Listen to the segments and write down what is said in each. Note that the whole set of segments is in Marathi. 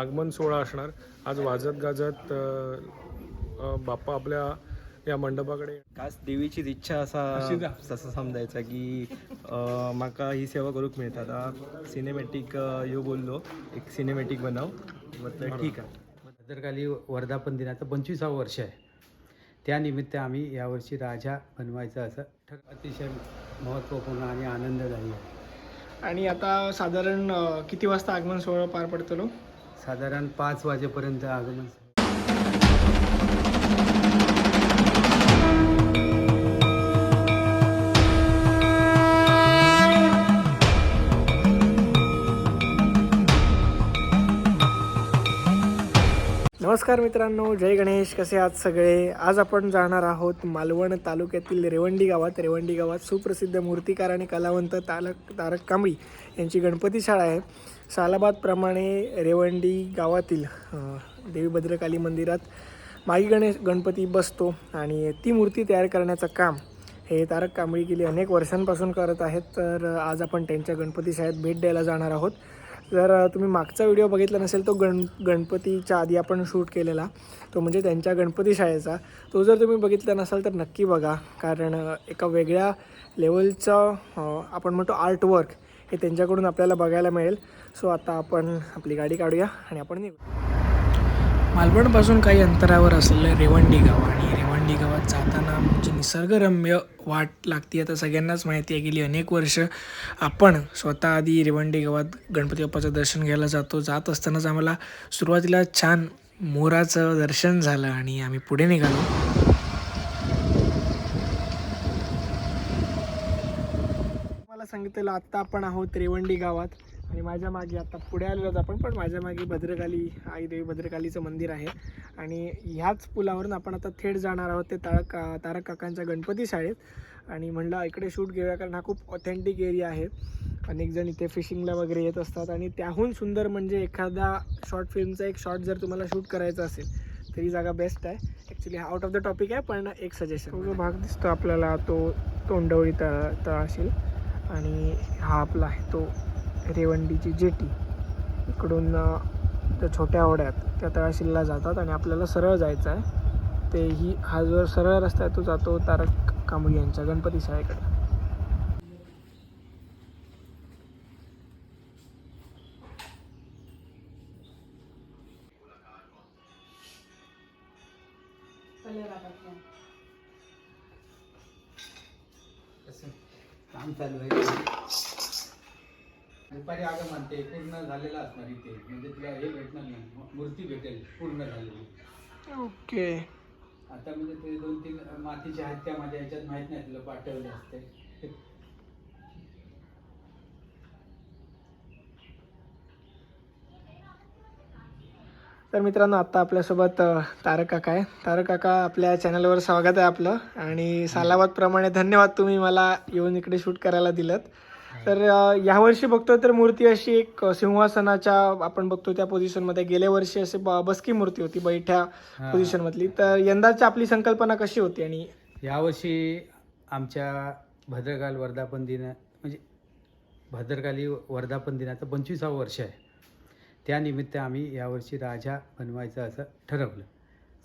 आगमन सोहळा असणार. आज वाजत गाजत बाप्पा आपल्या या मंडपाकडे खास देवीचीच इच्छा असा तसं समजायचा की अं, म्हाका ही सेवा करूक मेळटा सिनेमॅटीक ह्यो बोललो. एक सिनेमॅटीक बनव. म्हटलं ठीक आहे. भद्रकाली वर्धापन दिनाचं पंचवीसावं वर्ष आहे. त्यानिमित्त आम्ही यावर्षी राजा बनवायचं असं ठर अतिशय महत्त्वपूर्ण आणि आनंददायी आहे. आणि आता साधारण किती वाजता आगमन सोहळा पार पडतो लो? साधारण पाच वाजेपर्यंत आगमन नमस्कार मित्रांनो जय गणेश कसे आहात सगळे? आज आपण जाणार आहोत मालवण तालुक्यातील रेवंडी गावात. रेवंडी गावात सुप्रसिद्ध मूर्तिकार आणि कलावंत तालक तारक कांबळी यांची गणपती शाळा आहे. सालाबादप्रमाणे रेवंडी गावातील देवी भद्रकाली मंदिरात मागी गणेश गणपती बसतो आणि ती मूर्ती तयार करण्याचं काम हे तारक कांबळी गेली अनेक वर्षांपासून करत आहेत. तर आज आपण त्यांच्या गणपती शाळेत भेट द्यायला जाणार आहोत. जर तुम्ही मागचा व्हिडिओ बघितला नसेल तो गण गणपतीच्या आधी आपण शूट केलेला तो म्हणजे त्यांच्या गणपती शाळेचा. तो जर तुम्ही बघितला नसाल तर नक्की बघा कारण एका वेगळ्या लेवलचं आपण म्हणतो आर्टवर्क हे त्यांच्याकडून आपल्याला बघायला मिळेल. सो आता आपण आपली गाडी काढूया आणि आपण निघू. मालवणपासून काही अंतरावर असलेलं रेवंडी गाव आणि रेवंडी जाताना म्हणजे निसर्गरम्य वाट लागते आता सगळ्यांनाच माहिती आहे गेली अनेक वर्ष आपण स्वतः आधी रेवंडी गावात गणपती बाप्पाचं दर्शन घ्यायला जातो. जात असतानाच आम्हाला सुरुवातीला छान मोराचं दर्शन झालं आणि आम्ही पुढे निघालो. सांगितलेलं आत्ता आपण आहोत रेवंडी गावात. आणि माझ्या मागे आता पुढे आलेलो आहोत आपण पण माझ्या मागे भद्रकाली आई देवी भद्रकालीचं मंदिर आहे. आणि ह्याच पुलावरून आपण आता थेट जाणार आहोत ते तारक तारक काकांच्या गणपती शाळेत. आणि म्हणलं इकडे शूट घेऊया कारण हा खूप ऑथेंटिक एरिया आहे. अनेक जण इथे फिशिंगला वगैरे येत असतात. आणि त्याहून सुंदर म्हणजे एखादा शॉर्ट फिल्मचा एक शॉट जर तुम्हाला शूट करायचा असेल तर ही जागा बेस्ट आहे. ॲक्च्युली हा आउट ऑफ द टॉपिक आहे पण एक सजेशन जो भाग दिसतो आपल्याला तो तोंडवळी तळ तळाशील आणि हा आपला आहे तो रेवंडीची जेटी. इकडून त्या छोट्या ओढ्यात त्या तळाशीलला जातात आणि आपल्याला सरळ जायचं आहे ते ही हा जो सरळ रस्ता आहे तो जातो तारक कांबळी यांच्या गणपती शाळेकडे. काम चालू आहे. दुपारी आगमन ते पूर्ण झालेलं असणार इथे. म्हणजे तुला हे भेटणार नाही. मूर्ती भेटेल पूर्ण झालेली. ओके. आता म्हणजे ते दोन तीन मातीच्या आहेत त्या माझ्या ह्याच्यात माहीत नाही तुला पाठवले असते. तर मित्रांनो आत्ता आपल्यासोबत तारक काका आहे तारक काका आपल्या चॅनलवर स्वागत आहे आपलं. आणि सालाबादप्रमाणे धन्यवाद तुम्ही मला येऊन इकडे शूट करायला दिलं तर यावर्षी बघतोय तर मूर्ती अशी एक सिंहासनाच्या आपण बघतो त्या पोझिशनमध्ये गेल्या वर्षी असे बसकी मूर्ती होती बैठ्या हा. पोझिशनमधली तर यंदाची आपली संकल्पना कशी होती आणि यावर्षी आमच्या भद्रकाल वर्धापन दिन म्हणजे भद्रकाली वर्धापन दिनाचं पंचवीसावं वर्ष आहे. त्यानिमित्त आम्ही यावर्षी राजा बनवायचं असं ठरवलं.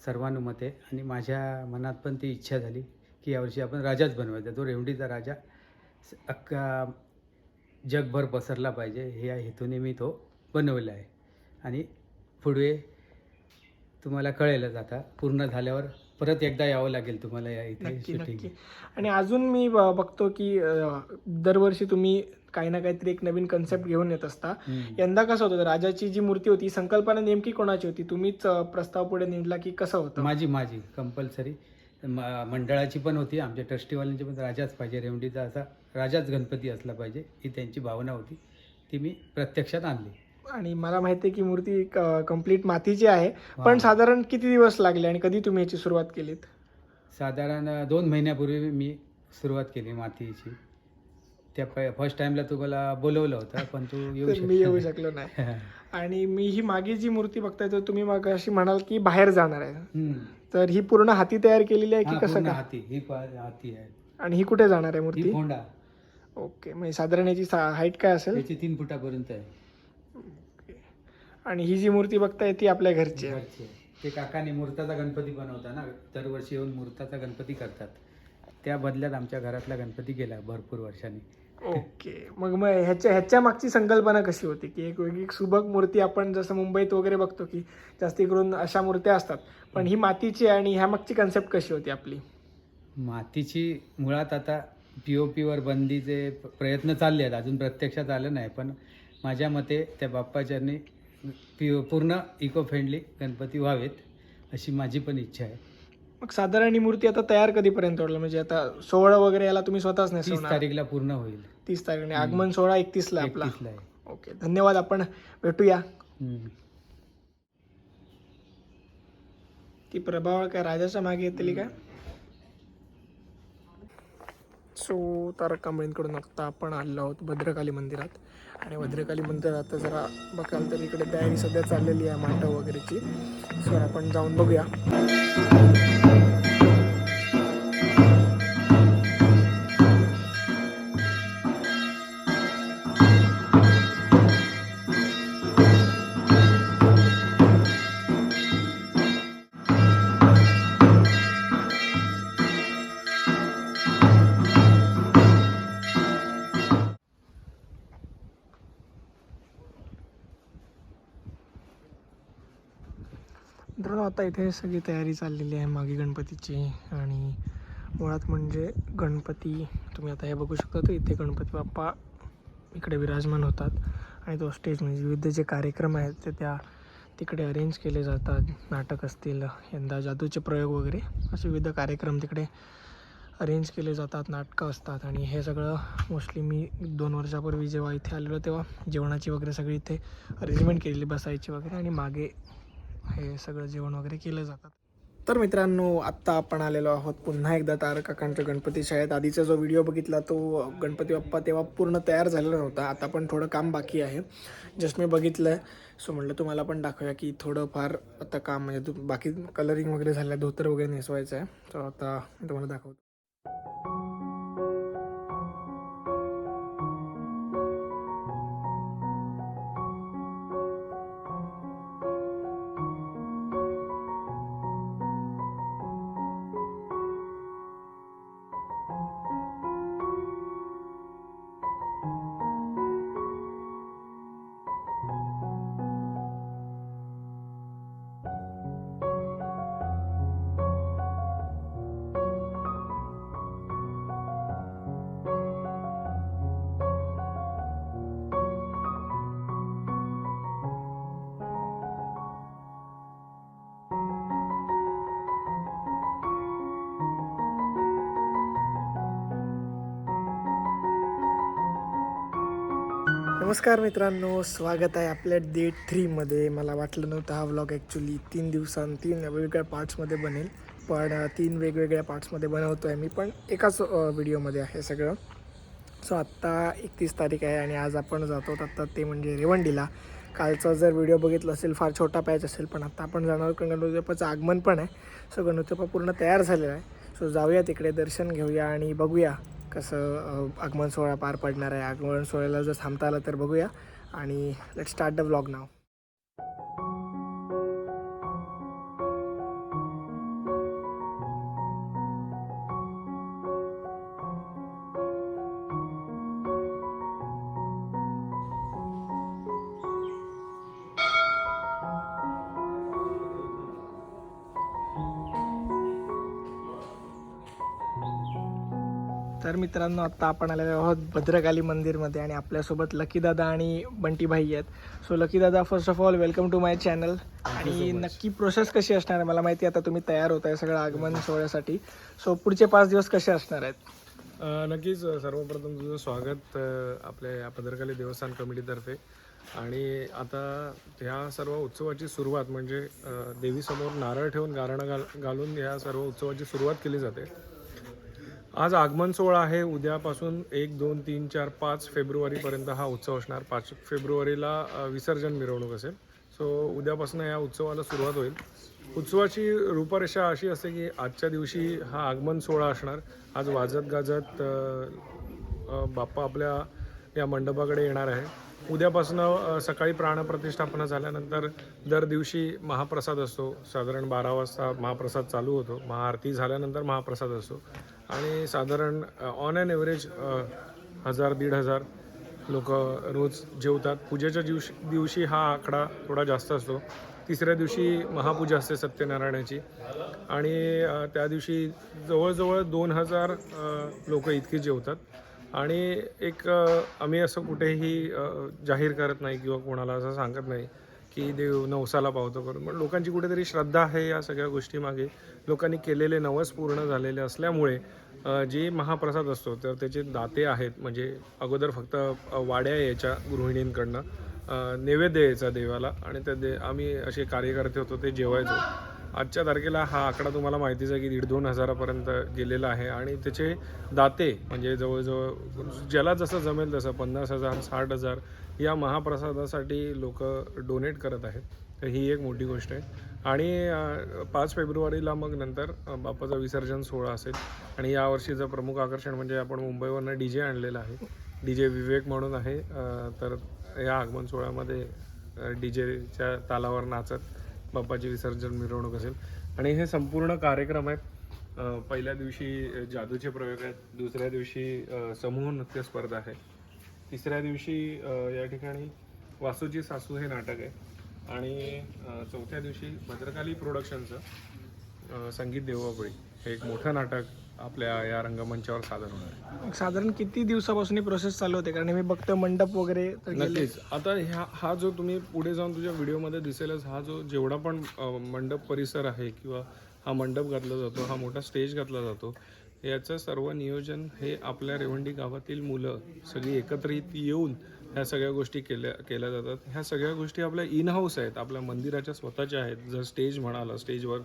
सर्वानुमते. आणि माझ्या मनात पण ती इच्छा झाली की यावर्षी आपण राजाच बनवायचा. तो रेवडीचा राजा अख्खा जगभर पसरला पाहिजे हे या हेतूने मी तो बनवला आहे. आणि पुढे तुम्हाला कळेलच आता पूर्ण झाल्यावर परत एकदा यावं लागेल तुम्हाला या इथे शूटिंग आणि अजून मी ब- बघतो की दरवर्षी तुम्ही काही ना काहीतरी एक नवीन कन्सेप्ट घेऊन येत असता. यंदा कसं होतं राजाची जी मूर्ती होती संकल्पना नेमकी कोणाची होती? तुम्हीच प्रस्ताव पुढे नेला की कसं होतं? माझी माझी कंपल्सरी मंडळाची पण होती आमच्या ट्रस्टीवाल्यांची पण राजाच पाहिजे रेवडीचा असा राजाच गणपती असला पाहिजे ही त्यांची भावना होती. ती मी प्रत्यक्षात आणली. आणि मला माहिती आहे की मूर्ती कंप्लीट मातीची आहे पण. साधारण किती दिवस लागले आणि कधी तुम्ही याची सुरुवात केलीत? साधारण दोन महिन्यापूर्वी मी सुरुवात केली मातीची. त्या फर्स्ट टाइमला तुम्हाला बोलवलं होतं पण तू येऊ मी येऊ शकला नाही. आणि मी ही मागे जी मूर्ती बघताय तर तुम्ही मग अशी म्हणाल की बाहेर जाणार आहे. तर ही पूर्ण हाती तयार केलेली आहे की कसं हाती ही हाती आहे. आणि ही कुठे जाणार आहे मूर्ती? ओके म्हणजे साधारण याची हाईट काय असेल? त्याची तीन फुटापर्यंत आहे. आणि ही जी मूर्ती बघताय ती आपल्या घरची आहे. घरचे ते काकाने मूर्ताचा गणपती बनवता ना दरवर्षी येऊन मूर्ताचा गणपती करतात. त्या बदल्यात आमच्या घरातला गणपती गेला भरपूर वर्षांनी. ओके. मग मग ह्याच्या ह्याच्या मागची संकल्पना कशी होती की एक वेगळी सुबक मूर्ती आपण जसं मुंबईत वगैरे बघतो की जास्ती करून अशा मूर्त्या असतात पण ही मातीची आहे आणि ह्या मागची कन्सेप्ट कशी होती आपली? मातीची मुळात आता पी ओ पीवर बंदीचे प्रयत्न चालले आहेत. अजून प्रत्यक्षात आलं नाही पण माझ्या मते त्या बाप्पाच्यांनी पी पूर्ण इको फ्रेंडली गणपती व्हावेत अशी माझी पण इच्छा आहे. मग साधारण ही मूर्ती आता तयार कधीपर्यंत होईल? म्हणजे आता सोहळा वगैरे याला तुम्ही स्वतःच तीस नाही तारीखला पूर्ण होईल. तीस तारीख आगमन सोहळा एकतीसला आपला. एकतीसला आहे. ओके धन्यवाद. आपण भेटूया. हम्म. ती प्रभावळ काय राजाच्या मागे येतली काय सो तारक कांबळेंकडून आत्ता आपण आलेलो आहोत भद्रकाली मंदिरात. आणि भद्रकाली मंदिरात आता जरा बघाल तर इकडे तयारी सध्या चाललेली आहे मांडव वगैरेची. सो आपण जाऊन बघूया. मित्रांनो आता इथे सगळी तयारी चाललेली आहे मागे गणपतीची आणि मुळात म्हणजे गणपती तुम्ही आता हे बघू शकता तर इथे गणपती बाप्पा इकडे विराजमान होतात आणि तो स्टेज म्हणजे विविध जे कार्यक्रम आहेत ते त्या तिकडे अरेंज केले जातात. नाटक असतील यंदा जादूचे प्रयोग वगैरे असे विविध कार्यक्रम तिकडे अरेंज केले जातात नाटकं असतात आणि हे सगळं मोस्टली मी दोन वर्षापूर्वी जेव्हा इथे आलेलो तेव्हा जेवणाची वगैरे सगळी इथे अरेंजमेंट केलेली बसायची वगैरे आणि मागे हे सगळं जेवण वगैरे केलं जातात. तर मित्रांनो आत्ता आपण आलेलो आहोत पुन्हा एकदा तारकाकांच्या गणपती शाळेत. आधीचा जो व्हिडिओ बघितला तो गणपती बाप्पा तेव्हा पूर्ण तयार झालेला नव्हता. आता पण थोडं काम बाकी आहे. जस्ट मी बघितलं आहे सो म्हटलं तुम्हाला पण दाखवूया की थोडंफार आता काम म्हणजे तू बाकी कलरिंग वगैरे झालं आहे धोतर वगैरे नेसवायचं आहे तर आता तुम्हाला दाखवतो. नमस्कार मित्रांनो स्वागत आहे आपल्या डे थ्रीमध्ये मला वाटलं नव्हतं हा व्लॉग ॲक्च्युली तीन दिवसां तीन वेगवेगळ्या पार्ट्समध्ये बनेल पण तीन वेगवेगळ्या पार्ट्समध्ये बनवतो आहे मी पण एकाच व्हिडिओमध्ये आहे सगळं. सो आत्ता एकतीस तारीख आहे आणि आज आपण जातो आत्ता ते म्हणजे रेवंडीला. कालचा जर व्हिडिओ बघितला असेल फार छोटा पॅच असेल पण आत्ता आपण जाणार आहोत कारण आगमन पण आहे. सो गणपती पूर्ण तयार झालेला आहे. सो जाऊया तिकडे दर्शन घेऊया आणि बघूया. कसं आगमन सोहळा पार पडणार आहे. आगमन सोहळ्याला जर थांबता आलं तर बघूया. आणि लेट स्टार्ट द व्लॉग नाव तर मित्रांनो आत्ता आपण आलेलो आहोत भद्रकाली मंदिरमध्ये आणि आपल्यासोबत लकीदादा आणि बंटीभाई आहेत. So लकीदादा first of all welcome to my channel आणि नक्की प्रोसेस कशी असणार आहे? मला माहिती आहे आता तुम्ही तयार होत आहे सगळं आगमन सोहळ्यासाठी. सो पुढचे पाच दिवस कसे असणार आहेत? नक्कीच सर्वप्रथम तुझं स्वागत आपल्या या पदरकाली देवस्थान कमिटीतर्फे. आणि आता ह्या सर्व उत्सवाची सुरुवात म्हणजे देवीसमोर नारळ ठेवून गारणं घाल घालून या सर्व उत्सवाची सुरुवात केली जाते. आज आगमन सोहळा आहे. उद्यापासून एक दोन तीन चार पाच फेब्रुवारीपर्यंत हा उत्सव असणार. पाच फेब्रुवारीला विसर्जन मिरवणूक असेल. सो उद्यापासून या उत्सवाला सुरुवात होईल. उत्सवाची रूपरेषा अशी असते की आजच्या दिवशी हा आगमन सोहळा असणार. आज वाजत गाजत बाप्पा आपल्या या मंडपाकडे येणार आहे. उद्यापासून सकाळी प्राणप्रतिष्ठापना झाल्यानंतर दर दिवशी महाप्रसाद असतो. साधारण बारा वाजता महाप्रसाद चालू होतो. महाआरती झाल्यानंतर महाप्रसाद असतो. आणि साधारण ऑन ॲन एव्हरेज हजार दीड हजार लोक रोज जेवतात. पूजेच्या दिवशी दिवशी हा आकडा थोडा जास्त असतो. तिसऱ्या दिवशी महापूजा असते सत्यनारायणाची. आणि त्या दिवशी जवळजवळ दोन हजार लोक इतकी जेवतात. आणि एक आम्ही असं कुठेही जाहीर करत नाही किंवा कोणाला असं सांगत नाही की देव नवसाला पावतो करून. पण लोकांची कुठेतरी श्रद्धा आहे या सगळ्या गोष्टीमागे लोकांनी केलेले नवस पूर्ण झालेले असल्यामुळे जे महाप्रसाद असतो तर त्याचे दाते आहेत. म्हणजे अगोदर फक्त वाड्या यायच्या गृहिणींकडनं. नैवेद्य यायचा देवाला आणि त्या दे आम्ही असे कार्यकर्ते होतो ते जेवायचो. आजच्या तारखेला हा आकडा तुम्हाला माहितीच आहे की दीड दोन हजारापर्यंत गेलेला आहे. आणि त्याचे दाते म्हणजे जवळजवळ ज्याला जसं जमेल तसं पन्नास हजार साठ हजार या महाप्रसादासाठी लोक डोनेट करत आहेत. तर ही एक मोठी गोष्ट आहे. आणि पाच फेब्रुवारीला मग नंतर अ, विसर्जन सोहळा असेल. आणि यावर्षीचं प्रमुख आकर्षण म्हणजे आपण मुंबईवरनं डी जे आणलेला आहे. डी जे विवेक म्हणून आहे. तर या आगमन सोहळ्यामध्ये डी जेच्या तालावर नाचत बाप्पाची विसर्जन मिरवणूक असेल. आणि हे संपूर्ण कार्यक्रम आहेत. पहिल्या दिवशी जादूचे प्रयोग आहेत. दुसऱ्या दिवशी समूह नृत्य स्पर्धा आहे. तिसऱ्या दिवशी या ठिकाणी वासूची सासू हे नाटक आहे. आणि चौथ्या दिवशी भद्रकाली प्रोडक्शनचं संगीत देवाबळी हे एक मोठं नाटक आपल्या या रंगमंचावर सादर होणार आहे. साधारण किती दिवसापासून ही प्रोसेस चालू होते? कारण मी बघतो मंडप वगैरे तर गेले. नक्कीच. आता ह्या हा जो तुम्ही पुढे जाऊन तुझ्या व्हिडिओमध्ये दिसेलच हा जो जेवढा पण अ, मंडप परिसर आहे किंवा हा मंडप घातला जातो हा मोठा स्टेज घातला जातो याचं सर्व नियोजन हे आपल्या रेवंडी गावातील मुलं सगळी एकत्रित येऊन ह्या सगळ्या गोष्टी केल्या केल्या जातात. ह्या सगळ्या गोष्टी आपल्या इन हाऊस आहेत. आपल्या मंदिराच्या स्वतःच्या आहेत. जर स्टेज म्हणाला स्टेजवर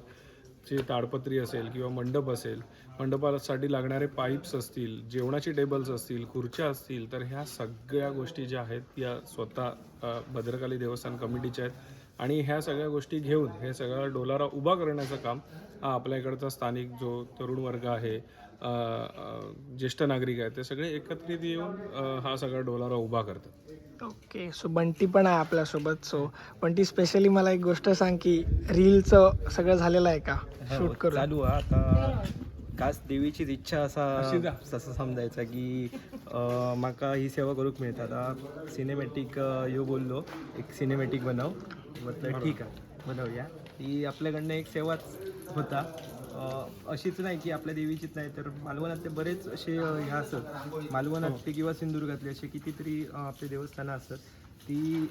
ची ताडपत्री असेल किंवा मंडप असेल मंडपासाठी लागणारे पाईप्स असतील जेवणाची टेबल्स असतील खुर्च्या असतील तर ह्या सगळ्या गोष्टी ज्या आहेत या स्वतः भद्रकाली देवस्थान कमिटीच्या आहेत. आणि ह्या सगळ्या गोष्टी घेऊन हे सगळा डोलारा उभा करण्याचं काम हा आपल्या इकडचा स्थानिक जो तरुण वर्ग आहे ज्येष्ठ नागरिक आहेत ते सगळे एकत्रित येऊन हा सगळा डोलारा उभा करतात. ओके सो बंटी पण आहे आपल्यासोबत सो बंटी स्पेशली मला एक गोष्ट सांग की रीलचं सगळं झालेलं आहे का? शूट करून. चालू आहे. आता खास देवीचीच इच्छा असा तसं समजायचा की अं, म्हाका ही सेवा करूक मिळता. आता सिनेमॅटिक यो बोललो एक सिनेमॅटिक बनव. म्हटलं ठीक आहे बनवूया. ही आपल्याकडनं एक सेवाच होता. अशीच नाही की आपल्या देवीचीच नाही तर मालवणातले बरेच असे हे ह्या असत मालवणातले किंवा सिंधुदुर्गातले असे कितीतरी आपले देवस्थानं असतात. ती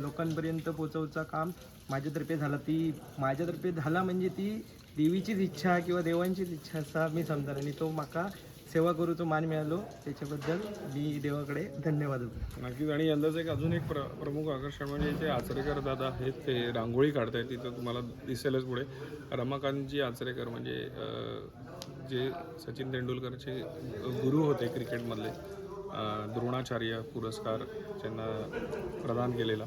लोकांपर्यंत पोचवचा काम माझ्यातर्फे झाला. ती माझ्यातर्फे झाला म्हणजे ती देवीचीच इच्छा किंवा देवांचीच इच्छा असा मी समजा आणि तो माका सेवा करूचो मान मिळालो. त्याच्याबद्दल मी देवाकडे धन्यवाद नक्कीच. आणि यंदाच एक अजून एक प्र प्रमुख आकर्षण म्हणजे इथे आचरेकर दादा आहेत ते रांगोळी काढतायत तिथं. तुम्हाला दिसेलच पुढे. रमाकांतजी आचरेकर म्हणजे जे सचिन तेंडुलकरचे गुरु होते क्रिकेटमधले द्रोणाचार्य पुरस्कार त्यांना प्रदान केलेला.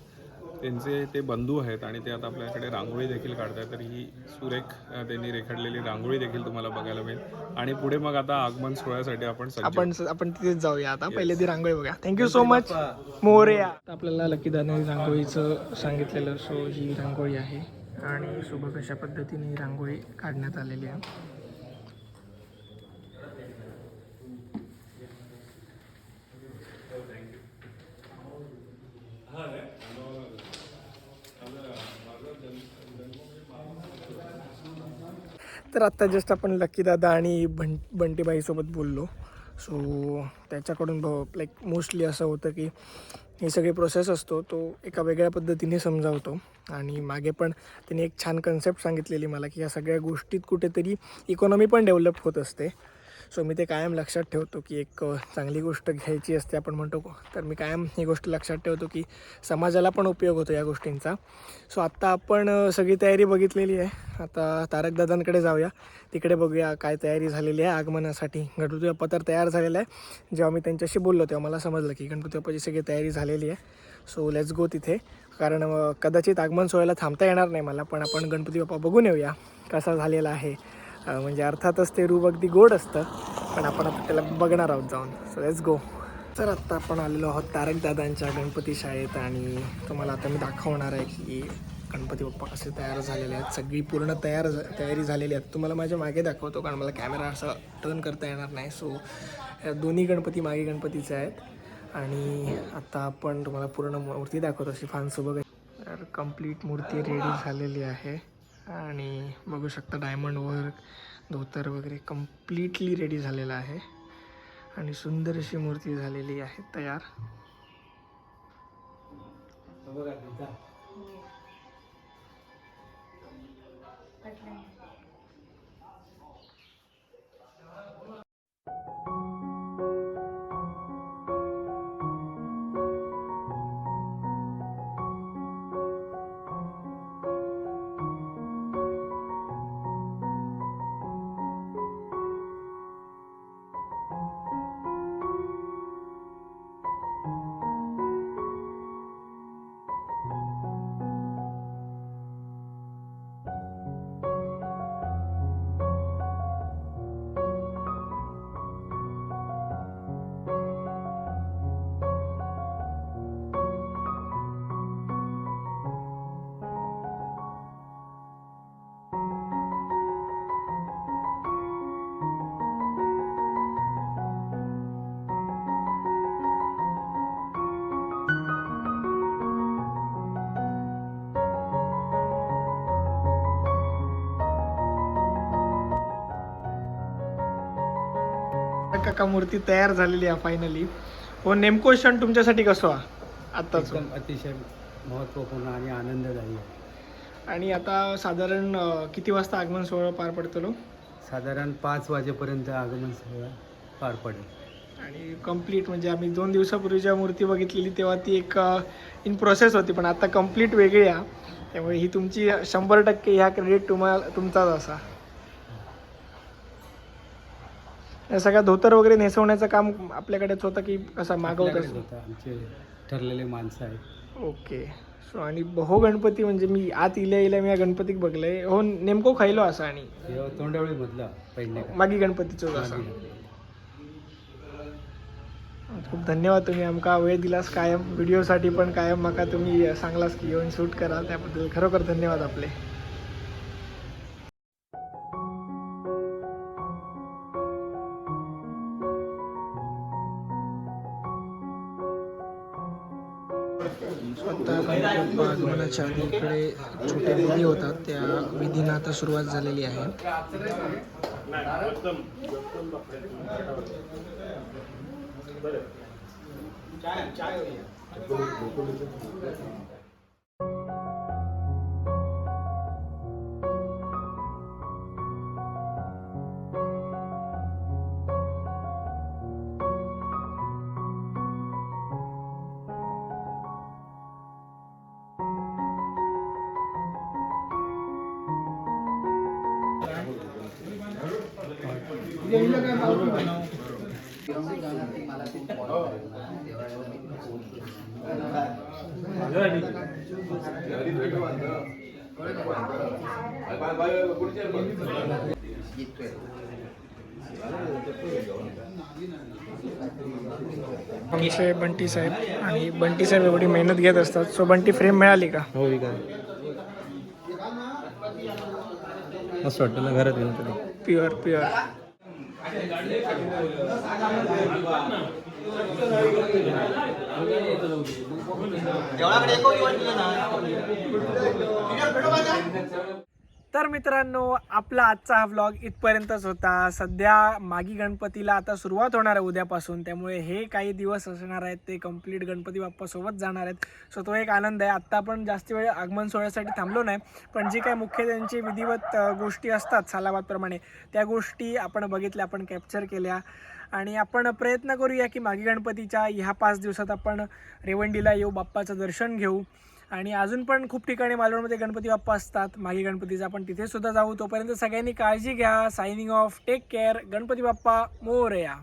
त्यांचे ते बंधू आहेत आणि ते आता आपल्याकडे रांगोळी देखील काढतात तर ही सुरेख त्यांनी रेखाटलेली रांगोळी देखील तुम्हाला बघायला मिळेल. आणि पुढे मग आता आगमन सोहळ्यासाठी आपण आपण आपण तिथेच जाऊया आता. पहिले ती रांगोळी बघा थँक्यू सो मच मोरया. आपल्याला लकीदाने रांगोळीचं सांगितलेलं सो ही रांगोळी आहे. आणि शुभ कशा पद्धतीने ही रांगोळी काढण्यात आलेली आहे. तर आत्ता जस्ट आपण लकी दादा आणि बं बंटीबाईसोबत बोललो. सो त्याच्याकडून लाईक मोस्टली असं होतं की ही सगळी प्रोसेस असतो तो एका वेगळ्या पद्धतीने समजावतो. आणि मागे पण त्यांनी एक छान कन्सेप्ट सांगितलेली मला की या सगळ्या गोष्टीत कुठेतरी इकॉनॉमी पण डेव्हलप होत असते. सो मी ते कायम लक्षात ठेवतो की एक चांगली गोष्ट घ्यायची असते आपण म्हणतो तर मी कायम ही गोष्ट लक्षात ठेवतो की समाजाला पण उपयोग होतो या गोष्टींचा. सो आत्ता आपण सगळी तयारी बघितलेली आहे. आता तारक दादांकडे जाऊया. तिकडे बघूया काय तयारी झालेली आहे आगमनासाठी. गणपती बाप्पा तर तयार झालेला आहे. जेव्हा मी त्यांच्याशी बोललो तेव्हा मला समजलं की गणपती बाप्पाची सगळी तयारी झालेली आहे. सो लेट्स गो तिथे. कारण कदाचित आगमन सोहळ्याला थांबता येणार नाही मला पण आपण गणपती बाप्पा बघून येऊया कसा झालेला आहे. म्हणजे अर्थातच ते रूप अगदी गोड असतं पण आपण आता त्याला बघणार आहोत जाऊन. सो लेट्स गो तर आत्ता आपण आलेलो आहोत तारक दादांच्या गणपती शाळेत आणि तुम्हाला आता मी दाखवणार आहे की गणपती बाप्पा कसे तयार झालेले आहेत. सगळी पूर्ण तयार तयारी झालेली आहेत. तुम्हाला माझ्या मागे दाखवतो कारण मला कॅमेरा असा टर्न करता येणार नाही. सो या दोन्ही गणपती मागे गणपतीचे आहेत. आणि आत्ता आपण तुम्हाला पूर्ण मूर्ती दाखवतो अशी फानसोबत तर कंप्लीट मूर्ती रेडी झालेली आहे. आणि बघू शकता डायमंड वर्क धोतर वगैरे कम्प्लिटली रेडी झालेलं आहे. आणि सुंदर अशी मूर्ती झालेली आहे तयार. काका मूर्ती तयार झालेली आहे फायनली हो नेमको क्षण तुमच्यासाठी कसो हा? आत्ताच एकदम अतिशय महत्त्वपूर्ण आणि आनंददायी आहे. आणि आता साधारण अं, किती वाजता आगमन सोहळा पार पडतो साधारण पाच वाजेपर्यंत आगमन सोहळा पार पडेल. आणि कंप्लीट म्हणजे आम्ही दोन दिवसापूर्वी जेव्हा मूर्ती बघितलेली तेव्हा ती एक इन प्रोसेस होती पण आता कंप्लीट वेगळी आहे. त्यामुळे ही तुमची शंभर टक्के ह्या क्रेडिट तुम्हाला तुमचाच असा. या सगळ्या धोतर वगैरे नेसवण्याचं काम आपल्याकडेच होतं की कसं मागवत आपल्याकडेच असतो? होतं. आमचे ठरलेले माणसं आहेत. ओके. सो आणि हो गणपती म्हणजे मी आत इल्या इल्या मी या गणपतीक बघलंय. हो नेमको खायलो असा आणि? हे तोंडावळीमधला पहिले मागी गणपतीचो असा. खूप धन्यवाद तुम्ही आमका वेळ दिलास कायम. व्हिडिओसाठी पण कायम म्हाका तुम्ही सांगलास की येऊन शूट करा. त्याबद्दल खरोखर धन्यवाद आपले. आगमनाच्या आधी इकडे छोट्या विधी होतात त्या विधींना आता सुरुवात झालेली आहे. विषय बंटी साहेब आणि बंटी साहेब एवढी मेहनत घेत असतात. सो बंटी फ्रेम मिळाली का? हो मस्त वाटतं ना घरात गणपती प्युअर प्युअर तर मित्रांनो आपला आजचा हा व्लॉग इथपर्यंतच होता. सध्या मागी गणपतीला आता सुरुवात होणार आहे उद्यापासून. त्यामुळे हे काही दिवस असणार आहेत ते कंप्लीट गणपती बाप्पासोबत जाणार आहेत. सो तो एक आनंद आहे. आत्ता आपण जास्त वेळ आगमन सोहळ्यासाठी थांबलो नाही पण जी काही मुख्य त्यांची विधिवत गोष्टी असतात सालाबादप्रमाणे त्या गोष्टी आपण बघितल्या आपण कॅप्चर केल्या. आणि आपण प्रयत्न करूया की मागी गणपतीच्या ह्या पाच दिवसात आपण रेवंडीला येऊ बाप्पाचं दर्शन घेऊ. आणि अजून पण खूप ठिकाणी मालवणमध्ये गणपती बाप्पा असतात. मागी गणपतीचा आपण तिथे सुद्धा जाऊ. तोपर्यंत सगळ्यांनी काळजी घ्या. Signing off take care Ganpati Bappa Morya.